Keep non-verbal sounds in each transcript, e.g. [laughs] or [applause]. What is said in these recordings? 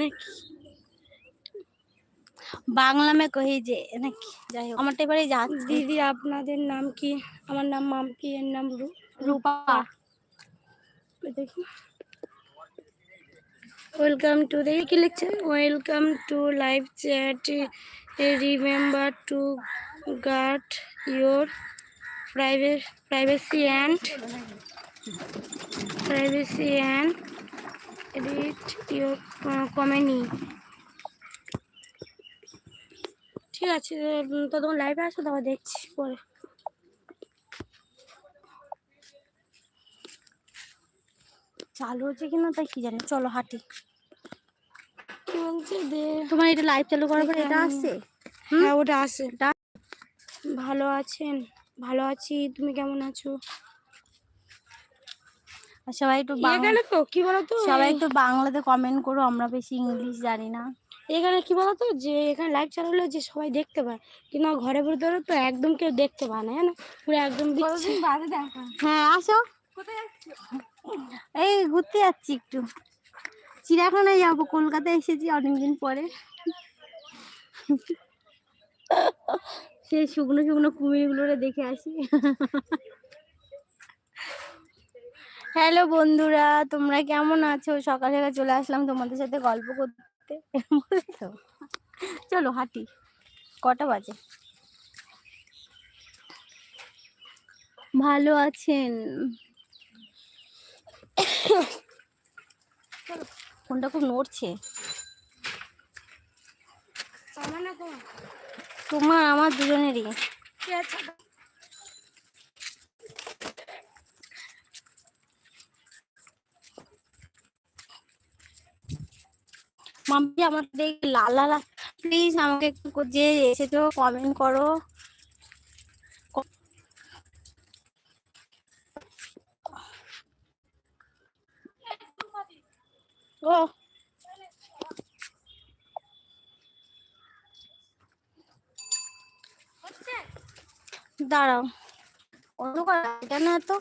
নাকি? বাংলা মে কহি যে নাকি? যাই হোক আমারটা এবারে যাচ্ছে। দিদি আপনাদের নাম কি? আমার নাম মামকি এর নাম রূপ। দেখি। ওয়েলকাম টু দেখি কি লিখছে welcome to live chat remember to guard your private privacy and privacy and your community ঠিক আছে উম, তো তোমার লাইভে আসো তারপর দেখছি পরে। চালু হচ্ছে কিনা তাই কি জানি চলো হাঁটি। তোমার এটা লাইভ চালু করার পরে এটা আসছে? হ্যাঁ ওটা আছে এটা ভালো আছেন ভালো আছি তুমি কেমন আছো? সবাই একটু এখানে তো কি বলতো? সবাই একটু বাংলাতে কমেন্ট করো আমরা বেশি ইংলিশ জানি না। এখানে কি বলতো? যে এখানে লাইভ চালালে যে সবাই দেখতে পায়। কিন্তু ঘরে ভিতরে তো একদম কেউ দেখতে পায় না জানো? পুরো একদম হ্যাঁ আসো। এই ঘুরতে যাচ্ছি একটু। চিড়িয়াখানায় যাব কলকাতায় এসেছি অনেকদিন পরে। [laughs] সেই শুকনো শুকনো কুমিরগুলোরে দেখে আসি। হ্যালো বন্ধুরা, তোমরা কেমন আছো? সকাল সকাল চলে আসলাম তোমাদের সাথে গল্প করতে? চলো হাঁটি, কটা বাজে? ভালো আছেন? ফোনটা খুব নড়ছে। তোমার, আমার দুজনেরই। মাম্পি দেখে লাল লাল প্লিজ আমাকে একটু যে এসেছ কমেন্ট করো। ও। দাঁড়াও। অন্ধকার, এটা না তো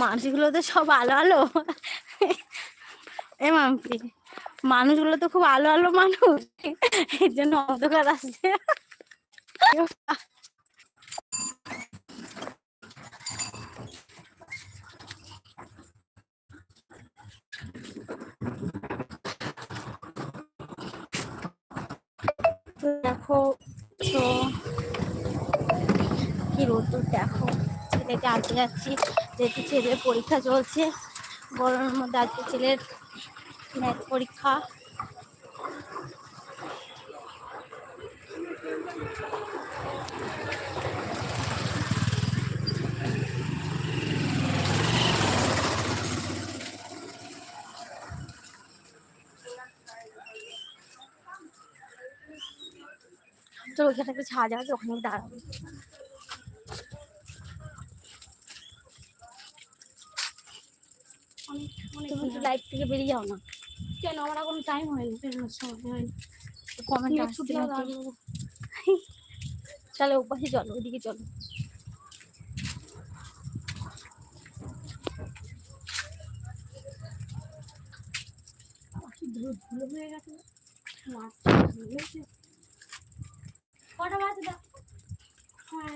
মানুষগুলো তো সব আলো আলো? এ মাম্পি, মানুষগুলো তো খুব আলো আলো মানুষ, এর জন্য অন্ধকার আসছে দেখো, তো কি রোদ্দুর, দেখো, ছেলেকে আনতে যাচ্ছি, যেহেতু ছেলের পরীক্ষা চলছে গরমের মধ্যে আজকে ছেলের ম্যাথ পরীক্ষা। তো ওইখানে একটা ছাদ আছে, ওখানে দাঁড়াবো। একটু লাইট থেকে বেরিয়ে যাও না। কেন? আমার এখন টাইম হয়নি বেরোনোর সময় হয়নি। কমেন্ট আসছে। চলো ওপাশে চলো ওইদিকে চলো। ধুলো হয়ে গেছে মাছ কটা হ্যাঁ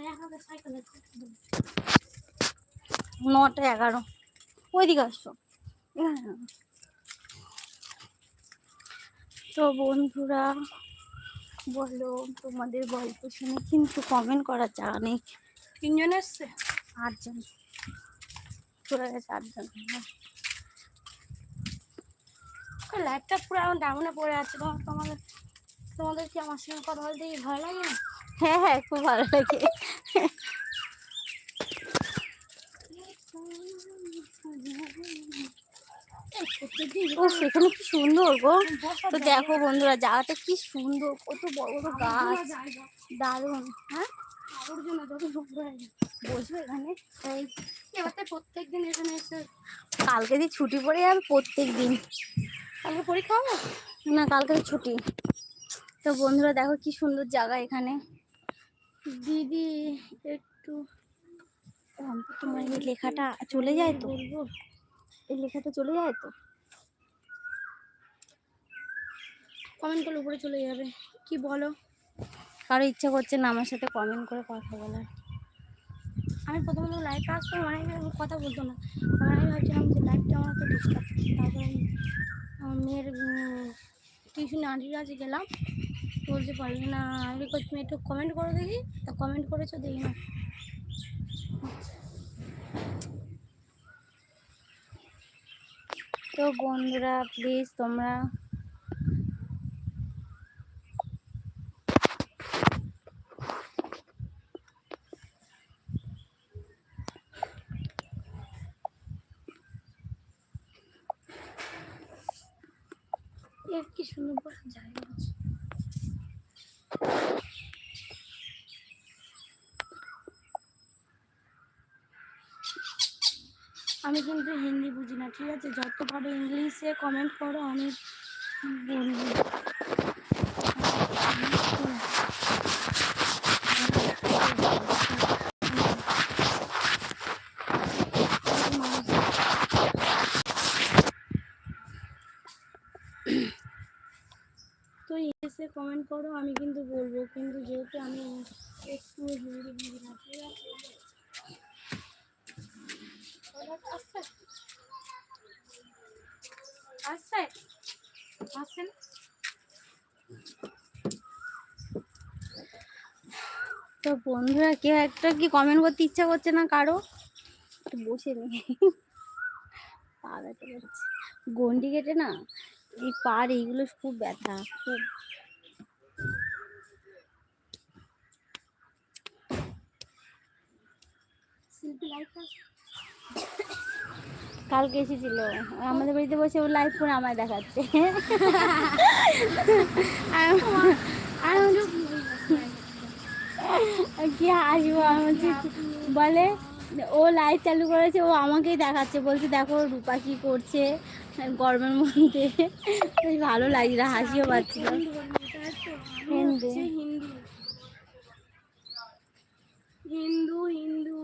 নটা এগারো। ওইদিকে আসছো হ্যাঁ। তো বন্ধুরা বলো তোমাদের গল্প শুনে কিন্তু কমেন্ট করার জায়গা নেই। তিনজন এসছে? আটজন। চলে গেছে আটজন। লাইটটা পুরো এখন ডাউনে পড়ে আছে। তোমার তোমাদের তোমাদের কি আমার সঙ্গে কথা বলতে ভালো লাগে? হ্যাঁ হ্যাঁ খুব ভালো লাগে। [laughs] ও, সেখানে কি সুন্দর গো। তো দেখো বন্ধুরা, জায়গাটা কি সুন্দর, কত বড় বড় গাছ। দারুণ হ্যাঁ? এখানে? এখানে কালকে দিয়ে ছুটি পড়ে যাবে প্রত্যেক দিন কালকে পরীক্ষা হবে? না, কালকে ছুটি। তো বন্ধুরা, দেখো কি সুন্দর জায়গা এখানে। দিদি, একটু তোমার লেখাটা চলে যায় তো? এই লেখাটা চলে যায় তো? কমেন্ট করলে উপরে চলে যাবে। কি বলো? কারও ইচ্ছা করছে না আমার সাথে কমেন্ট করে কথা বলার। আমি প্রথমে তো লাইভে আসতাম অনেক কথা বলতো না। আর আমি ভাবছিলাম যে লাইভটা আমার তো ডিস্টার্ব তারপরে আমি আমার মেয়ের টিউশনে আন্টির কাছে গেলাম। বলতে পারলি না আমি তুমি একটু কমেন্ট করে দেখি। তা কমেন্ট করেছ দেখি না। তো বন্ধুরা প্লিজ তোমরা কি সুন্দর আছে? আমি কিন্তু না, ঠিক আছে? যত পারো ইংলিশে কমেন্ট করো, আমি বলব। তো ইংলিশে কমেন্ট করো, আমি কিন্তু বলব। কিন্তু যেহেতু আমি একটু হিন্দি বুঝি না ঠিক আছে আসছে আসছে আসছে না? তো বন্ধুরা কেউ একটা কি কমেন্ট করতে ইচ্ছা করছে না কারও? বসে নি পা ব্যথা করছে গন্ডি কেটে না এই পার এইগুলো খুব ব্যথা খুব। কালকে এসেছিল। আমাদের বাড়িতে বসে ও লাইভ করে আমায় দেখাচ্ছে। [laughs] কি হাসবো আমি বলে ও লাইট চালু করেছে ও আমাকেই দেখাচ্ছে বলছে দেখো রূপা কি করছে গরমের মধ্যে। ভালো লাগছিল হাসিও পাচ্ছিল। হিন্দু। হিন্দু।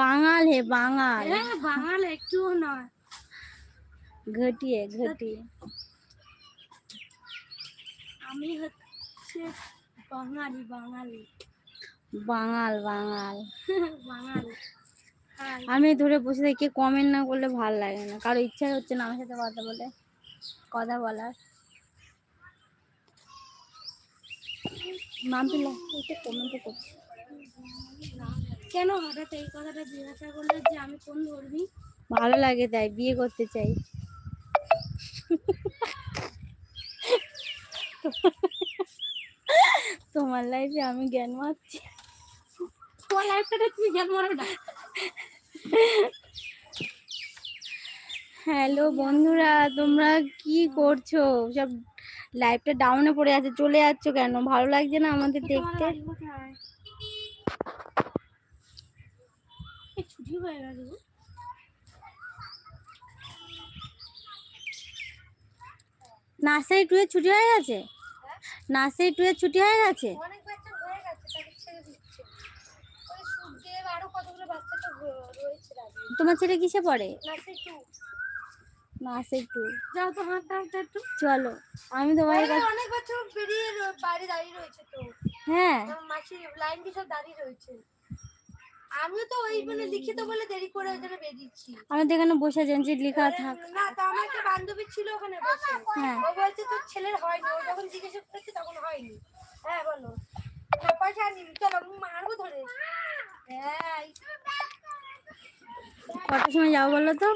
বাঙাল হে বাঙাল। হ্যাঁ বাঙাল একটুও নয়। ঘটিয়ে ঘটিয়ে। আমি হচ্ছে বাঙালি বাঙালি। বাঙাল বাঙাল। বাঙালি। আমি ধরে বসে থেকে কমেন্ট না করলে ভালো লাগে না। কারও ইচ্ছা হচ্ছে না আমার সাথে কথা বলে কথা বলার। নাম পিলা একটু কমেন্ট করছি। কেন হঠাৎ এই কথাটা জিজ্ঞাসা করলে যে আমি কোন ধর্মী? ভালো লাগে তাই বিয়ে করতে চাই। [laughs] তোমার লাইফে আমি জ্ঞান মারছি। তোমার লাইফটা তুমি জ্ঞান মারো না। হ্যালো বন্ধুরা তোমরা কি করছ? সব লাইফটা ডাউনে পড়ে আছে চলে যাচ্ছ কেন? ভালো লাগছে না আমাদের দেখতে? ছুটি হয়ে গেল। নার্সারি টু এর ছুটি হয়ে গেছে? নার্সারি টু এর ছুটি হয়ে গেছে? অনেক বাচ্চা হয়ে গেছে তাদের ছেড়ে দিচ্ছে। ওই সূর্যের আরও কতগুলো বাচ্চা তো রয়েছে দাঁড়িয়ে তোমার ছেলে কিসে পড়ে? নার্সারি টু নার্সারি টু যাও তো হাঁটতে হাঁটতে একটু চলো আমি তোমার কাছে অনেক বাচ্চা বেরিয়ে বাইরে দাঁড়িয়ে রয়েছে তো। হ্যাঁ। মাসি লাইন দিয়ে সব দাঁড়িয়ে রয়েছে। আমিও তো ওই মানে লিখিত বলে দেরি করে বেরিয়েছি। আমি তো এখানে বসে আছি যে লেখা থাক। না তো আমার একটা বান্ধবী ছিল ওখানে বসে। হ্যাঁ। ও বলছে তোর ছেলের হয়নি ও যখন জিজ্ঞাসা করেছে তখন হয়নি। হ্যাঁ বলো। না পয়সা চলো মারবো ধরে। হ্যাঁ কটার সময় যাব বলো তো?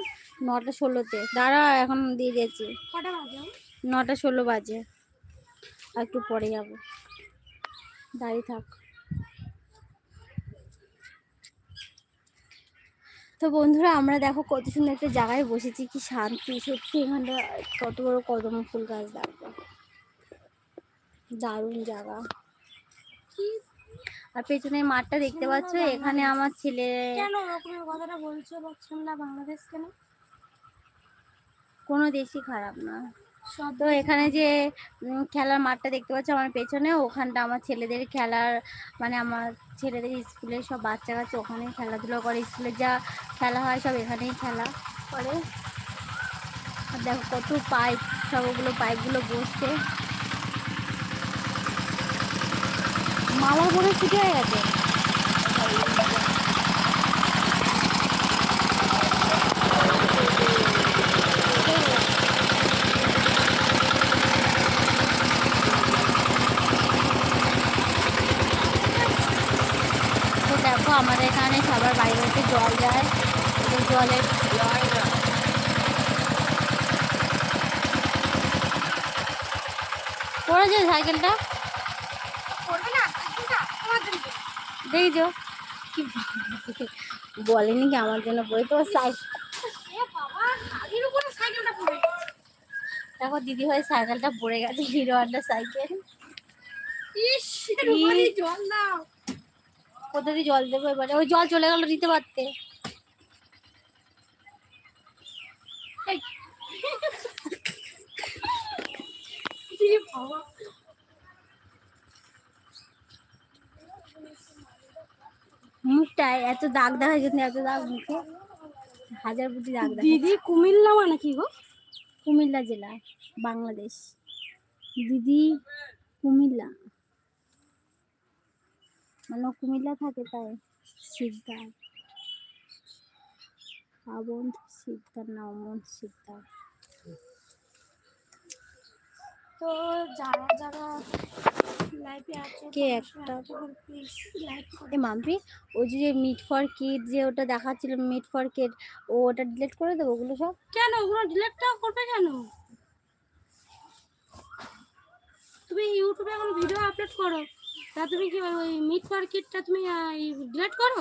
নটা ষোলোতে। দাঁড়া এখন দিয়ে দিয়েছি। কটা বাজে? নটা ষোলো বাজে। একটু পরে যাব। দাঁড়িয়ে থাক। তো বন্ধুরা আমরা দেখো কত সুন্দর একটা জায়গায় বসেছি। কি শান্তি সত্যি এখানটা কত বড় কদম ফুল গাছ দেখো। দারুণ জায়গা। আর পেছনে মাঠটা দেখতে পাচ্ছ? এখানে আমার ছেলে কেন কথাটা বলছো? বলছেন না বাংলাদেশ কেন? কোনো দেশই খারাপ না। সব তো এখানে যে খেলার মাঠটা দেখতে পাচ্ছ আমার পেছনে ওখানটা আমার ছেলেদের খেলার মানে আমার ছেলেদের স্কুলের সব বাচ্চা কাচ্চা ওখানেই খেলাধুলো করে। স্কুলে যা খেলা হয় সব এখানেই খেলা করে। আর দেখো কত পাইপ সব ওগুলো পাইপগুলো বসছে। মালা পরে হয়ে গেছে। দেখো, আমাদের এখানে সবার বাড়ি বাড়িতে জল যায়। জলের পড়েছে সাইকেলটা করবে না সাইকেলটা আমার জন্য দেখেছ কি বলেনি কি আমার জন্য বই? তো দেখো দিদি ভাই সাইকেলটা পড়ে গেছে হিরো হন্ডা সাইকেল। কোথা দিয়ে জল দেবো এবারে? ওই জল চলে গেল দিতে পারতে। বাবা। মুখটায় এত দাগ দেখা যেত এত দাগ মুখে। হাজার বুটি দাগ দিদি কুমিল্লা মানে কি গো? কুমিল্লা জেলা বাংলাদেশ। দিদি কুমিল্লা। মানে কুমিল্লা থাকে তাই শিকদার পাবন শিকদার না অমন তো যারা যারা লাইফে আছে কে একটা? এ মাম্পি ওই যে মিট ফর কিড যে ওটা দেখাচ্ছিল মিট ফর কিড ও ওটা ডিলিট করে দেবো ওগুলো সব? কেন? ওগুলো ডিলেটটা করবে কেন? তুমি ইউটিউবে এখন ভিডিও আপলোড করো? তা তুমি কি ওই মিট মার্কেটটা তুমি ডিলেট করো?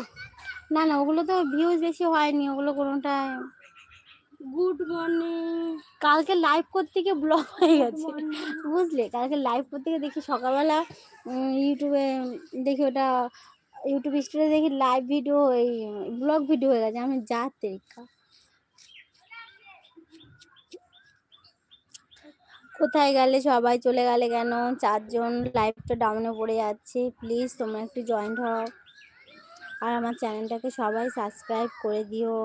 না না ওগুলো তো ভিউজ বেশি হয়নি ওগুলো কোনোটা গুড মর্নিং কালকে লাইভ করতে গিয়ে ব্লগ হয়ে গেছে। বুঝলে? কালকে লাইভ করতে গিয়ে দেখি সকালবেলা ইউটিউবে দেখি ওটা ইউটিউব স্টোরে দেখি লাইভ ভিডিও এই ব্লগ ভিডিও হয়ে গেছে। আমি যা তেরিকা কোথায় গেলে সবাই চলে গেলে কেন? চারজন লাইভটা ডাউনে পড়ে যাচ্ছে। প্লিজ তোমরা একটু জয়েন্ট হও। আর আমার চ্যানেলটাকে সবাই সাবস্ক্রাইব করে দিও।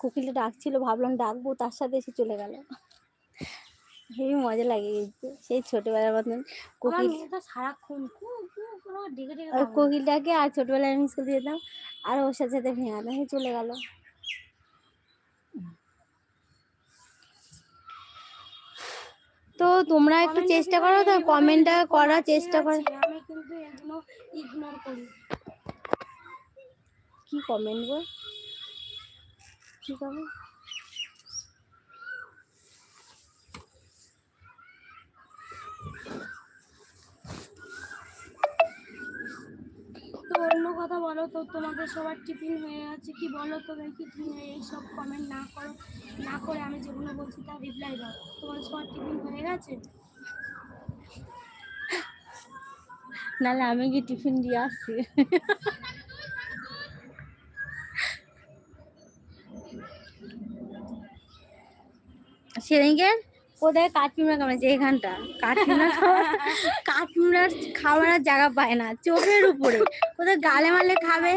কোকিলটা ডাকছিল ভাবলাম ডাকবো তার সাথে এসে চলে গেল। হেবি মজা লাগে সেই ছোটবেলার মতন কোকিল। সারাক্ষণ ওই কোকিলটাকে আর ছোটবেলায় আমি স্কুল যেতাম আর ওর সাথে সাথে ভেঙাতাম সে চলে গেল। তো তোমরা একটু চেষ্টা করো তো কমেন্টটা করার চেষ্টা করো। আমি কিন্তু ইগনোর করি কি কমেন্ট গো? কি কমেন্ট তো অন্য কথা বলো তো, তোমাদের সবার টিফিন হয়ে আছে কি বলো তো দেখি, তুমি এইসব কমেন্ট না করো, না করে আমি যেগুলো বলছি তার রিপ্লাই দাও। তোমার সবার টিফিন হয়ে গেছে? নাহলে আমি কি টিফিন দিয়ে আসছি? সেদিনকে কোথায় কাঠপিমড়া কামড়েছে এখানটা। কাঠপিমড়া খাওয়া [laughs] কাঠপিমড়ার খাওয়ার জায়গা পায় না চোখের উপরে। কোথায় গালে মারলে খাবে?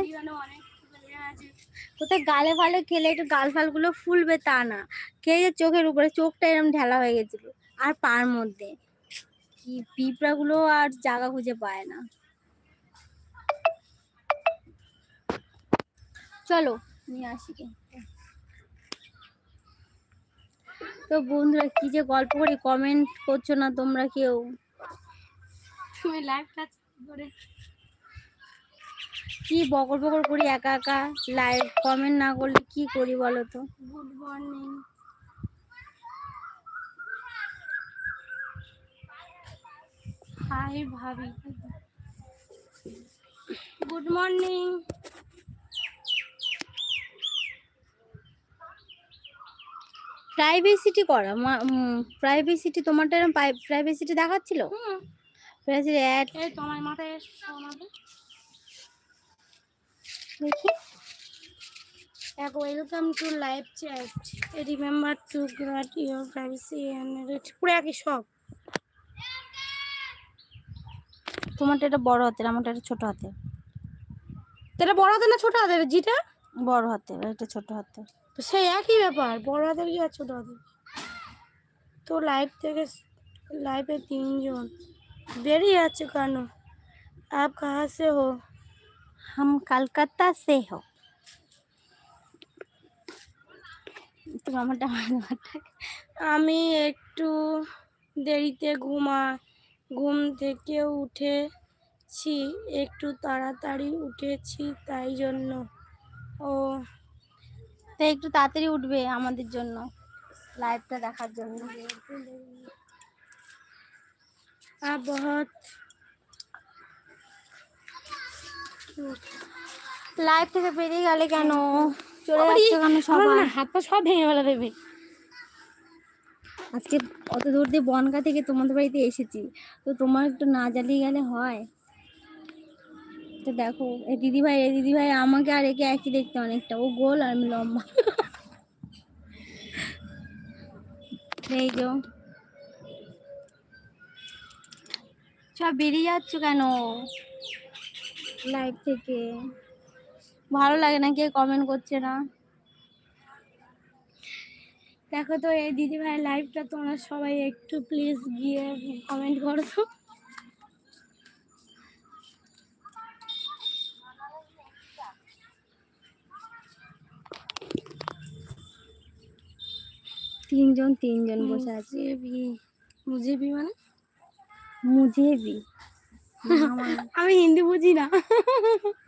কোথায় গালে ফালে খেলে একটু গাল ফালগুলো ফুলবে তা না। খেয়ে চোখের উপরে চোখটা এরকম ঢেলা হয়ে গেছিল। আর পার মধ্যে। কি পিঁপড়াগুলো আর জায়গা খুঁজে পায় না। চলো নিয়ে আসি গে। তো বন্ধুরা কি যে গল্প করি কমেন্ট করছ না তোমরা কেউ? তুমি লাইভ কাজ করে। কি বকর বকর করি একা একা? লাইভ কমেন্ট না করলে কি করি বলো তো? গুড মর্নিং হাই ভাবি। গুড মর্নিং প্রাইভেসিটি করা প্রাইভেসিটি তোমারটা এরকম প্রাইভেসিটি দেখাচ্ছিল? প্রাইভেসিটি অ্যাড তোমার মাথায় দেখি। Welcome to live chat remember to guard your privacy and পুরো একই সব। তোমারটা এটা বড় হাতের আমারটা এটা ছোট হাতে এটা বড় হাতের না ছোট জিটা? বড় এটা ছোট হাতের। তো সেই একই ব্যাপার বড় হাতের কি আর ছোট হাতের তো লাইভ থেকে লাইভে তিনজন বেরিয়ে যাচ্ছে কেন আপ কাহা সে হো हम कलकत्ता से हो তুমি আমারটা আমারটা আমি একটু দেরিতে ঘুমা ঘুম থেকে উঠেছি একটু তাড়াতাড়ি উঠেছি তাই জন্য ও তো একটু তাড়াতাড়ি উঠবে আমাদের জন্য লাইভটা দেখার জন্য। লাইভ থেকে বেরিয়ে গেলে কেন? চলে যাচ্ছে কেন সবাই? হাত পা সব ভেঙে ফেলা দেবে। আজকে অত দূর দিয়ে বনগা থেকে তোমাদের বাড়িতে এসেছি। তো তোমার একটু না জ্বালিয়ে গেলে হয়? তো দেখো এ দিদি ভাই এই দিদি ভাই আমাকে আর একে একই দেখতে অনেকটা। ও গোল আর আমি লম্বা। এই যে সব বেরিয়ে যাচ্ছ কেন? লাইভ থেকে। ভালো লাগে না কে কমেন্ট করছে না। দেখো তো, এই দিদি ভাই লাইভটা তোমরা সবাই একটু প্লিজ গিয়ে কমেন্ট করো। তিনজন তিনজন বসে আছে। মুঝে বি মানে? মুজিবি। [laughs] আমি হিন্দি বুঝি না।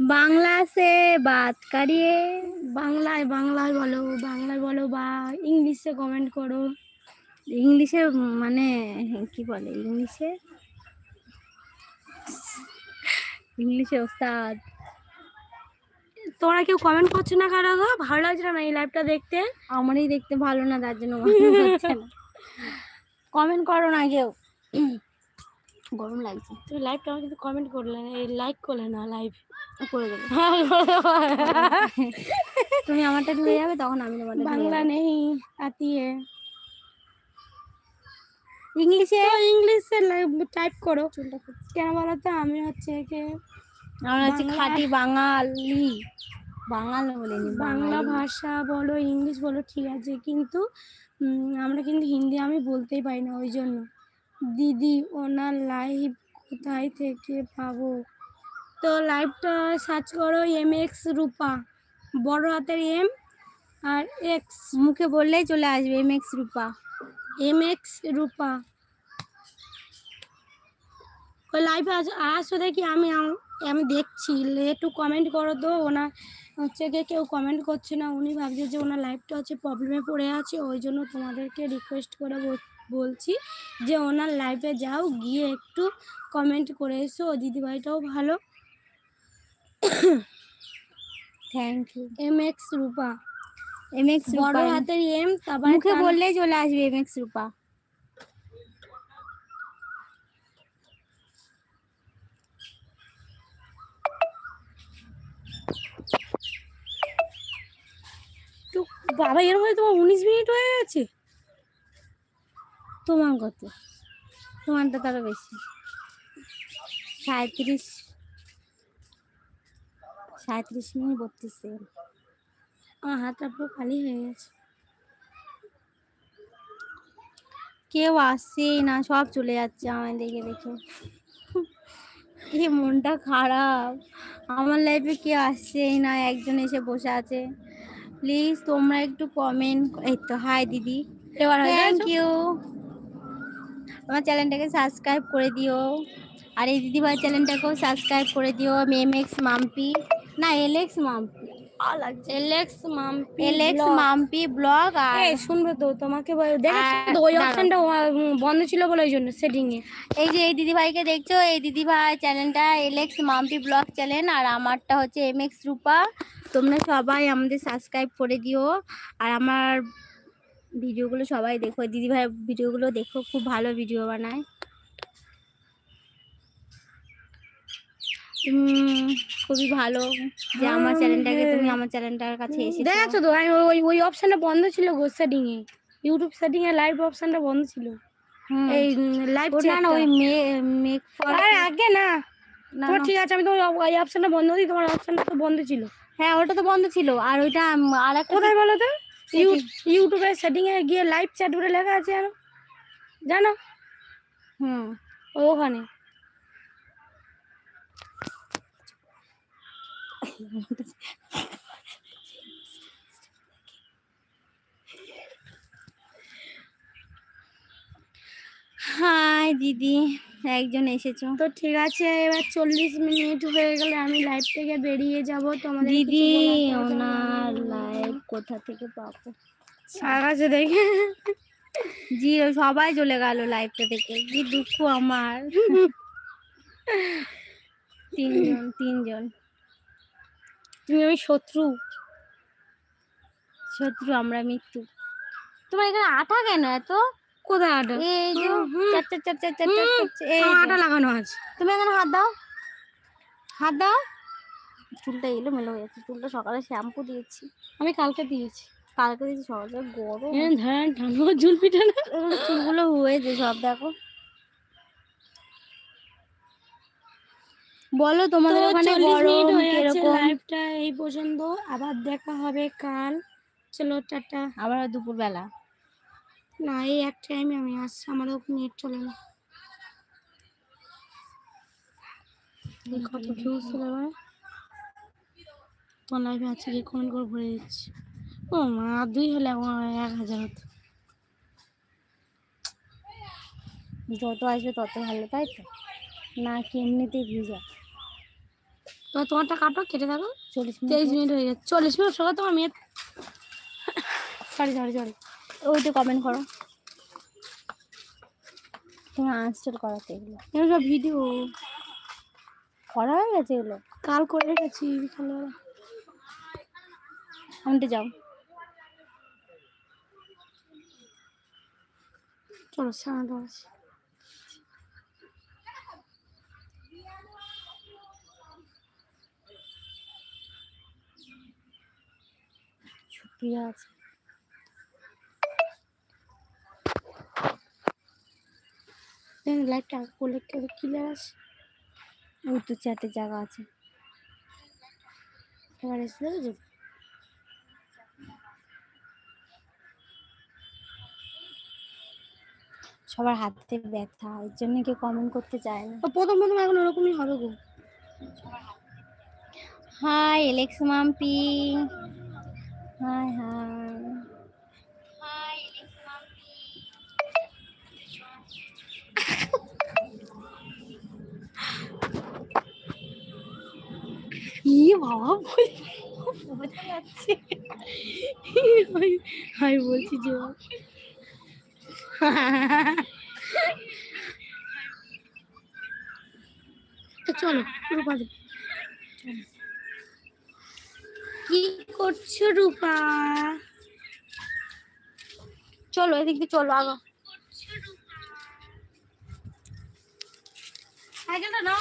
বাংলা সে বাত কারিয়ে। বাংলায় বাংলায় বলো বাংলায় বলো বা ইংলিশে কমেন্ট করো। ইংলিশে মানে কি বলে ইংলিশে? ইংলিশে ওস্তাদ। তোমরা কেউ কমেন্ট করছ না কারও গো? ভালো লাগছে না এই লাইভটা দেখতে? আমারই দেখতে ভালো না তার জন্য [laughs] কমেন্ট করো না কেউ। গরম লাগছে। তুমি লাইভটা আমার কিন্তু কমেন্ট করলে না এই লাইক করলে না লাইভ করে দেবে। তুমি আমারটা ঢুকে যাবে তখন আমি তোমারটা বাংলা নেই আতি है ইংলিশে ইংলিশে টাইপ করো। কেন বলো তো? আমি হচ্ছে আমরা হচ্ছে খাঁটি বাঙালি। বাঙাল বলিনি বাংলা ভাষা বলো ইংলিশ বলো ঠিক আছে কিন্তু আমরা কিন্তু হিন্দি আমি বলতেই পারি না ওই জন্য দিদি ওনার লাইভ কোথায় থেকে পাবো? তো লাইভটা সার্চ করো এম এক্স রূপা। বড় হাতের এম আর এক্স মুখে বললেই চলে আসবে M X Rupa. M X Rupa. ওই লাইভে আস আসো দেখি আমি আম- দেখছি একটু কমেন্ট করো তো। ওনার হচ্ছে গিয়ে কেউ কমেন্ট করছে না উনি ভাবছে যে ওনার লাইফটা হচ্ছে প্রবলেমে পড়ে আছে ওই জন্য তোমাদেরকে রিকোয়েস্ট করে বলছি যে ওনার লাইফে যাও গিয়ে একটু কমেন্ট করে এসো ও দিদিভাইটাও ভালো। Thank you M X Rupa. M X বড় হাতের এম তারপরে মুখে বললেই চলে আসবে এম এক্স রূপা তো বাবা এর মধ্যে তোমার উনিশ মিনিট হয়ে গেছে? তোমার কত? তোমারটা তারও বেশি। সাঁত্রিশ সাঁত্রিশ মিনিট বত্রিশ। আমার হাতটা পুরো খালি হয়ে গেছে। কেউ আসছেই না, সব চলে যাচ্ছে আমায় দেখে দেখে। এই মনটা খারাপ। আমার লাইফে কেউ আসছেই না, একজন এসে বসে আছে। প্লিজ তোমরা একটু কমেন্ট এই তো হাই দিদি। থ্যাংক ইউ আমার চ্যানেলটাকে সাবস্ক্রাইব করে দিও। আর এই দিদিভাই চ্যানেলটাকেও সাবস্ক্রাইব করে দিও। আমি এম এক্স মাম্পি না L X Mampi Alex Mampi LX Mampi blog আর শুনবে তো তোমাকে দেখেছ ওই অপশনটা বন্ধ ছিল বলে ওই জন্য সেটিং এ। এই যে এই দিদিভাইকে দেখছ এই দিদিভাই চ্যানেলটা L X Mampi blog channel আর আমারটা হচ্ছে এম এক্স রূপা তোমরা সবাই আমাদের সাবস্ক্রাইব করে দিও। আর আমার ভিডিওগুলো সবাই দেখো। দিদিভাই ভিডিওগুলো দেখো। খুব ভালো ভিডিও বানায়। উম, খুবই ভালো। যে আমার চ্যানেলটাকে তুমি আমার চ্যানেলটার কাছে এসে দেখেছ তো? আমি ওই ওই অপশনটা বন্ধ ছিল গো সেটিং এ। ইউটিউব সেটিং এ লাইভ অপশনটা বন্ধ ছিল। এই লাইভ না না ওই মেক ফর আরে আগে না। তোমার ঠিক আছে আমি তোমার এই অপশনটা বন্ধ দিই তোমার অপশনটা তো বন্ধ ছিল। হ্যাঁ ওটা তো বন্ধ ছিল। আর ওইটা আর একটা কোথায় বলো তো? ইউটিউবে সেটিং এ গিয়ে লাইভ চ্যাট বলে লেখা আছে জানো জানো? হুম ওখানে। হাই দিদি। একজন এসেছ। তো ঠিক আছে এবার চল্লিশ মিনিট হয়ে গেলে আমি লাইভ থেকে বেরিয়ে যাব। তোমাদের দিদি ওনার লাইভ কোথা থেকে পাবো? আকাশে দেখে। জি সবাই চলে গেল লাইভটা থেকে কি দুঃখ আমার। তিনজন তিনজন। তুমি আমি শত্রু। শত্রু আমরা মৃত্যু তোমার এখানে আঠা কেন এত? কোথায় আটা? এই যে। চার চার চার চার চার চার হুম, চার, এই আটা লাগানো আছে। তুমি এখানে হাত দাও। হাত দাও। চুলটা এলো মেলো হয়ে যাচ্ছে। চুলটা সকালে শ্যাম্পু দিয়েছি। আমি কালকে দিয়েছি। কালকে দিয়েছি সকালে। গরম। এ ধ্যান ঠান্ডা জুল পিঠা না। চুলগুলো হয়েছে সব দেখো। বলো তোমাদের ওখানে 40 গরম হয়ে কীরকম? লাইভটা এই পর্যন্ত। আবার দেখা হবে কাল। চলো টাটা। আবার দুপুর বেলা না এই এক টাইমে আমি আসছি আমারও নেট চলে না। কত ভিউজ চলে এবার তোমার লাইভে আছে কি? কমেন্ট করে ভরে দিচ্ছি। ও মা দুই হলে এক হাজার হতো। যত আসবে তত ভালো তাই তো? না কি এমনিতেই ভিজা তো তোমারটা কাটো কেটে থাকো চল্লিশ তেইশ মিনিট হয়ে গেছে। চল্লিশ মিনিট সকাল তোমার মেয়ে সরি সরি সরি। ওইটা কমেন্ট করো। তোমার আনস্টল করাতে এগুলো। এগুলো সব ভিডিও করা হয়ে গেছে এগুলো? কাল করে রেখেছি বিকালবেলা আনতে যাও। চলো সাড়ে আছে সুপ্রিয়া আছে। লাইটটা করলে ক্লিয়ার ওই তো চারটে জায়গা আছে এবার এসে দেখেছ সবার হাতে ব্যথা এর জন্য কেউ কমেন্ট করতে চায় না। প্রথম প্রথম এখন ওরকমই হবে গো। Hi Alex Mampi hi hi বাবা বোঝা যাচ্ছে আমি বলছি যে চলো রূপা। কি করছ রূপা চলো এদিক দিয়ে চলো আগো সাইকেলটা নাও।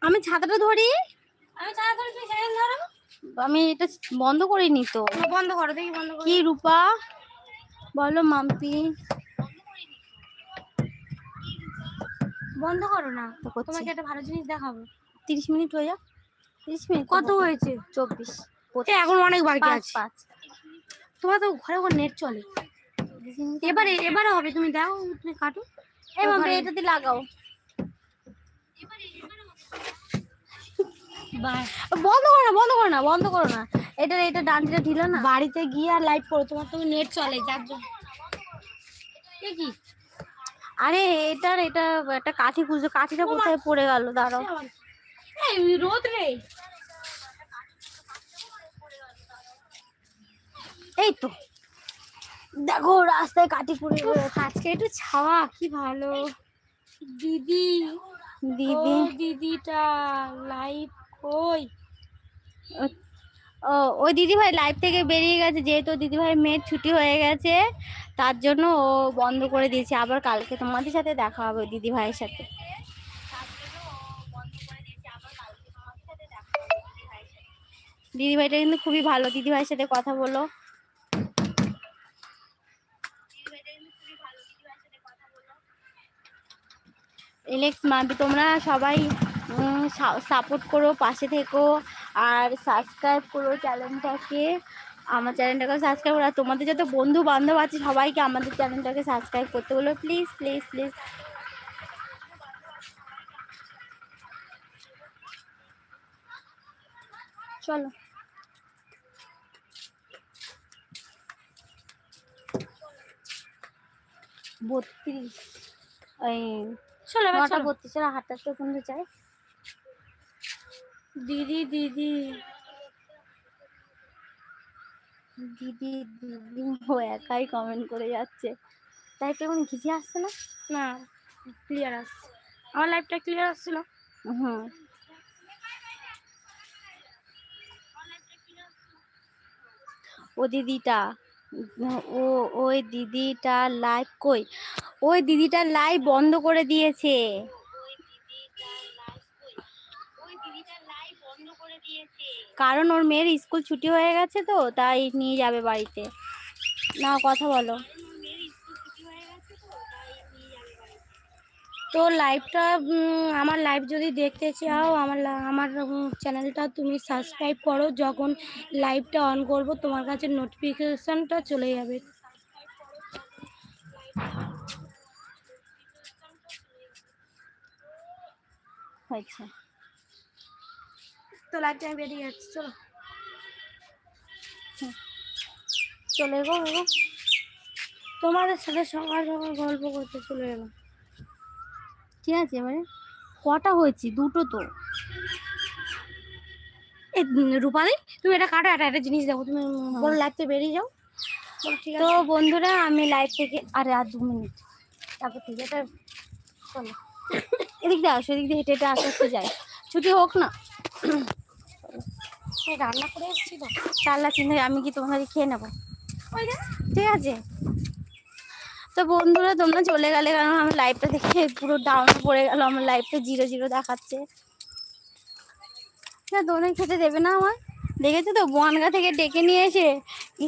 আমি ছাতাটা ধরি। আমি ধরে তুমি সাইকেল ধরো। আমি এটা বন্ধ করিনি তো। বন্ধ করো দেখি বন্ধ করো। কি রূপা? বলো মাম্পি। বন্ধ করো না। তোমাকে একটা ভালো জিনিস দেখাবো। তিরিশ মিনিট হয়ে যাক। তিরিশ মিনিট কত হয়েছে? চব্বিশ। এখন অনেক বাকি আছে। পাঁচ। তোমার তো ঘরে ঘরে নেট চলে। এবারে এবারে হবে তুমি দাও তুমি কাটো। এই মাম্পি ওখানে- লাগাও। বন্ধ করো না বন্ধ করো না বন্ধ করো না। এটা এটা ডান্ডিটা ঢিলো না। বাড়িতে গিয়ে আর লাইভ করো তোমার তো নেট চলে যার জন্য। কি? আরে এটার এটা একটা কাঠি খুঁজো কাঠিটা কোথায় পড়ে গেল? দাঁড়াও। এই রোদ রে। এই তো। দেখো রাস্তায় কাঠি পড়ে। আজকে একটু ছাওয়া কি ভালো। দিদি দিদি। দিদিটা লাইভ কই ও- ওই দিদিভাই লাইভ থেকে বেরিয়ে গেছে, যেহেতু দিদি ভাই মেয়ের ছুটি হয়ে গেছে, তার জন্য ও বন্ধ করে দিয়েছে। আবার কালকে তোমাদের সাথে দেখা হবে দিদিভাইয়ের সাথে। দিদিভাইটা কিন্তু খুবই ভালো। দিদিভাইয়ের সাথে কথা বলো। এলেক্স মাম্পি তোমরা সবাই সাপোর্ট করো পাশে থেকো আর সাবস্ক্রাইব করো চ্যানেলটাকে আমার চ্যানেলটাকে সাবস্ক্রাইব করো। আর তোমাদের যত বন্ধু বান্ধব আছে সবাইকে আমাদের চ্যানেলটাকে সাবস্ক্রাইব করতে বলো। প্লিজ প্লিজ প্লিজ চলো। বত্রিশ। এই নটা হাটটা তো পর্যন্ত চাই। দিদি দিদি। দিদি দিদি ও একাই কমেন্ট করে যাচ্ছে। তাই তো এখন ঘিচে আসছে না? না ক্লিয়ার আসছে। আমার লাইফটা ক্লিয়ার আসছিল? হুম। ও দিদিটা ও ওই দিদিটা লাইভ কই? ওই দিদিটা লাইভ বন্ধ করে দিয়েছে। কারণ ওর মেয়ের স্কুল ছুটি হয়ে গেছে তো, তাই নিয়ে যাবে বাড়িতে। না কথা বলো। তো লাইভটা আমার লাইভ যদি দেখতে চাও, আমার আমার চ্যানেলটা তুমি সাবস্ক্রাইব করো। যখন লাইভটা অন করব, তোমার কাছে নোটিফিকেশানটা চলে যাবে। হয়েছে। তো লাইভটা আমি বেরিয়ে যাচ্ছি চলো। চলে গো গো তোমাদের সাথে সকাল সকাল গল্প করতে চলে এলাম। ঠিক আছে এবারে কটা হয়েছে? দুটো তো। রূপালি তুমি এটা কাটো একটা একটা জিনিস দেখো। তুমি বড় লাইভতে বেরিয়ে যাও। বলো, তো বন্ধুরা আমি লাইভ থেকে আরে আর দু মিনিট। তারপর থেকে এটা চলো। এদিক দিয়ে আসো এদিক দিয়ে হেঁটে হেঁটে আস্তে আস্তে যাই। ছুটি হোক না। এই রান্না করে এসেছি তো চাল্লা চিন্তা আমি কি তোমাদের খেয়ে নেব? ওই ঠিক আছে। তো বন্ধুরা, তোমরা চলে গেলে, কারণ আমার লাইভটা দেখে পুরো ডাউন পড়ে গেল, আমার লাইভটা জিরো জিরো দেখাচ্ছে। না তোমরা খেতে দেবে না আমার দেখেছ তো, বনগা থেকে ডেকে নিয়ে এসে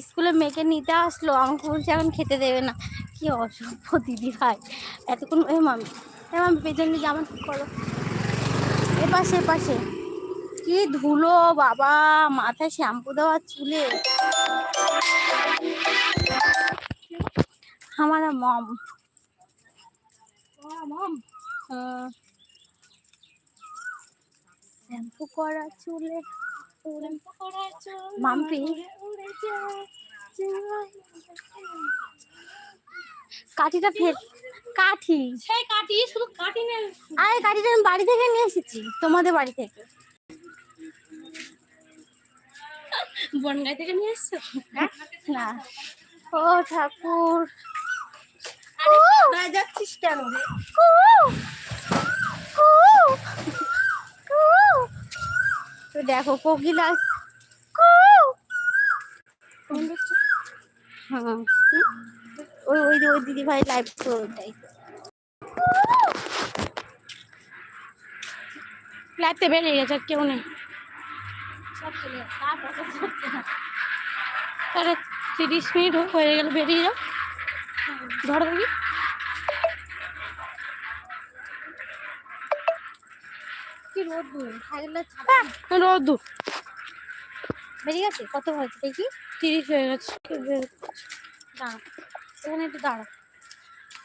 স্কুলে মেয়েকে নিতে আসলো। আমাকে বলছে, এখন খেতে দেবে না। কি অসভ্য দিদি ভাই। এতক্ষণ, এ মামি এ মামি, পেছন আমার ঠিক করো। এপাশে এপাশে কি ধুলো বাবা মাথায় শ্যাম্পু দেওয়া চুলে। আমার মম। মম শ্যাম্পু করা চুলে মাম্পি। কাঠিটা ফের কাঠি। সেই কাঠি শুধু কাঠি নেই। আরে কাঠিটা আমি বাড়ি থেকে নিয়ে এসেছি তোমাদের বাড়ি থেকে। বনগাই থেকে নিয়ে এসছো না। ও ঠাকুর। যাচ্ছিস কেন দেখো কোকিলা কু। হ্যাঁ। ওই ওই ওই দিদি ভাই লাইভ তো ওটাই বেরিয়ে গেছে আর কেউ নেই। আর তাহলে তিরিশ মিনিট হয়ে গেল বেরিয়ে যাও। ধরো দেখি। কি রোদ সাইকেলটা হ্যাঁ, বেরিয়ে গেছে? কত হয়েছে দেখি। তিরিশ হয়ে গেছে। দাঁড়া এখানে একটু দাঁড়া।